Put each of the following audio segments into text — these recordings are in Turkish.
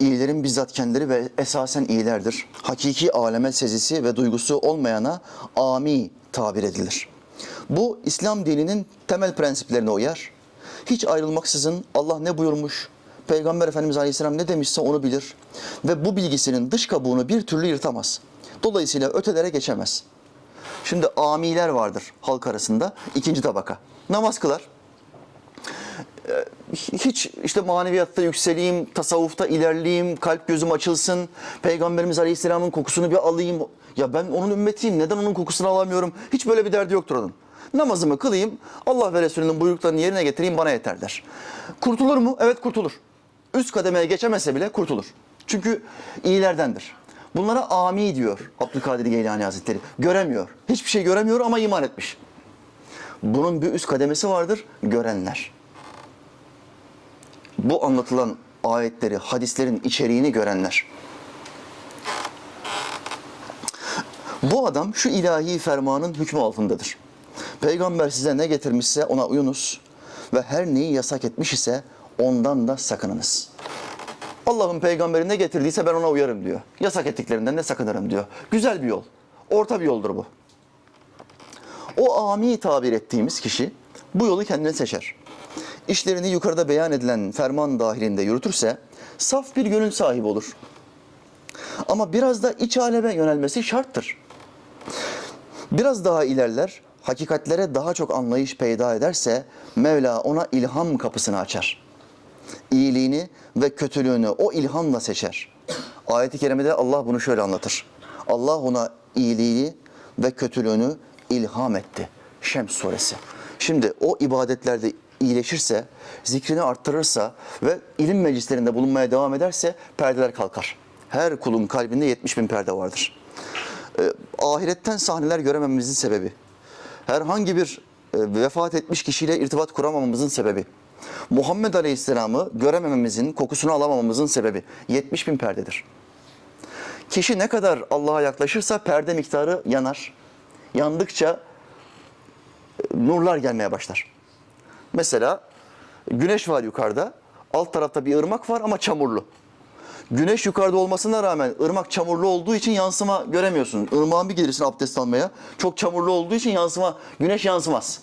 İyilerin bizzat kendileri ve esasen iyilerdir. Hakiki aleme sezisi ve duygusu olmayana ami tabir edilir. Bu İslam dininin temel prensiplerine uyar. Hiç ayrılmaksızın Allah ne buyurmuş, Peygamber Efendimiz Aleyhisselam ne demişse onu bilir ve bu bilgisinin dış kabuğunu bir türlü yırtamaz. Dolayısıyla ötelere geçemez. Şimdi amiler vardır halk arasında ikinci tabaka. Namaz kılar, hiç işte maneviyatta yükseleyim, tasavvufta ilerleyeyim, kalp gözüm açılsın, Peygamberimiz Aleyhisselam'ın kokusunu bir alayım. Ya ben onun ümmetiyim, neden onun kokusunu alamıyorum? Hiç böyle bir derdi yoktur onun. Namazımı kılayım, Allah ve Resulünün buyruklarını yerine getireyim bana yeter der. Kurtulur mu? Evet kurtulur. Üst kademeye geçemese bile kurtulur. Çünkü iyilerdendir. Bunlara ami diyor Abdülkadir Geylani Hazretleri. Göremiyor. Hiçbir şey göremiyor ama iman etmiş. Bunun bir üst kademesi vardır, görenler bu anlatılan ayetleri, hadislerin içeriğini görenler. Bu adam şu ilahi fermanın hükmü altındadır. Peygamber size ne getirmişse ona uyunuz ve her neyi yasak etmiş ise ondan da sakınınız. Allah'ın peygamberi ne getirdiyse ben ona uyarım diyor. Yasak ettiklerinden de sakınırım diyor. Güzel bir yol. Orta bir yoldur bu. O ami tabir ettiğimiz kişi bu yolu kendine seçer. İşlerini yukarıda beyan edilen ferman dahilinde yürütürse saf bir gönül sahibi olur. Ama biraz da iç aleme yönelmesi şarttır. Biraz daha ilerler, hakikatlere daha çok anlayış peyda ederse Mevla ona ilham kapısını açar. İyiliğini ve kötülüğünü o ilhamla seçer. Ayet-i kerimede Allah bunu şöyle anlatır. Allah ona iyiliği ve kötülüğünü ilham etti. Şems suresi. Şimdi o ibadetlerde iyileşirse, zikrini arttırırsa ve ilim meclislerinde bulunmaya devam ederse perdeler kalkar. Her kulun kalbinde 70 bin perde vardır. Ee, ahiretten sahneler göremememizin sebebi, herhangi bir e, vefat etmiş kişiyle irtibat kuramamamızın sebebi, Muhammed Aleyhisselam'ı göremememizin, kokusunu alamamamızın sebebi 70 bin perdedir. Kişi ne kadar Allah'a yaklaşırsa perde miktarı yanar. Yandıkça e, nurlar gelmeye başlar. Mesela güneş var yukarıda, alt tarafta bir ırmak var ama çamurlu. Güneş yukarıda olmasına rağmen ırmak çamurlu olduğu için yansıma göremiyorsun. Irmağın bir gelirsin abdest almaya. Çok çamurlu olduğu için yansıma, güneş yansımaz.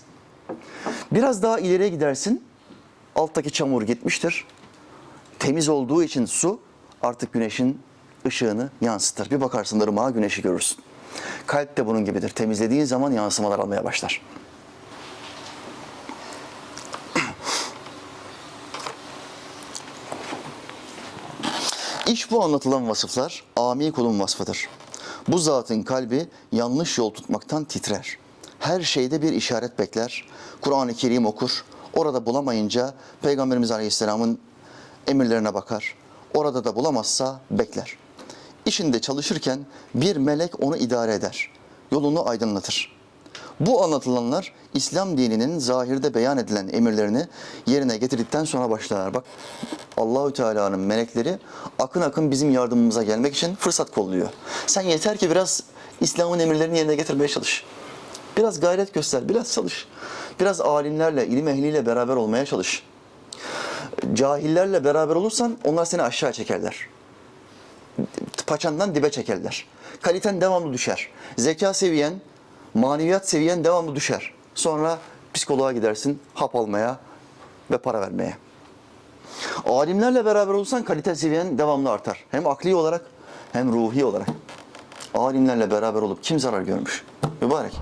Biraz daha ileriye gidersin. Alttaki çamur gitmiştir. Temiz olduğu için su artık güneşin ışığını yansıtır. Bir bakarsın ırmağa güneşi görürsün. Kalp de bunun gibidir. Temizlediğin zaman yansımalar almaya başlar. İş bu anlatılan vasıflar ami kulun vasfıdır. Bu zatın kalbi yanlış yol tutmaktan titrer. Her şeyde bir işaret bekler. Kur'an-ı Kerim okur. Orada bulamayınca Peygamberimiz Aleyhisselam'ın emirlerine bakar. Orada da bulamazsa bekler. İşinde çalışırken bir melek onu idare eder. Yolunu aydınlatır. Bu anlatılanlar İslam dininin zahirde beyan edilen emirlerini yerine getirdikten sonra başlar. Bak Allahü Teala'nın melekleri akın akın bizim yardımımıza gelmek için fırsat kolluyor. Sen yeter ki biraz İslam'ın emirlerini yerine getirmeye çalış. Biraz gayret göster, biraz çalış. Biraz alimlerle, ilim ehliyle beraber olmaya çalış. Cahillerle beraber olursan onlar seni aşağı çekerler paçandan dibe çekerler. Kaliten devamlı düşer. Zeka seviyen, maneviyat seviyen devamlı düşer. Sonra psikoloğa gidersin hap almaya ve para vermeye. Alimlerle beraber olursan kalite seviyen devamlı artar. Hem akli olarak hem ruhi olarak. Alimlerle beraber olup kim zarar görmüş? Mübarek.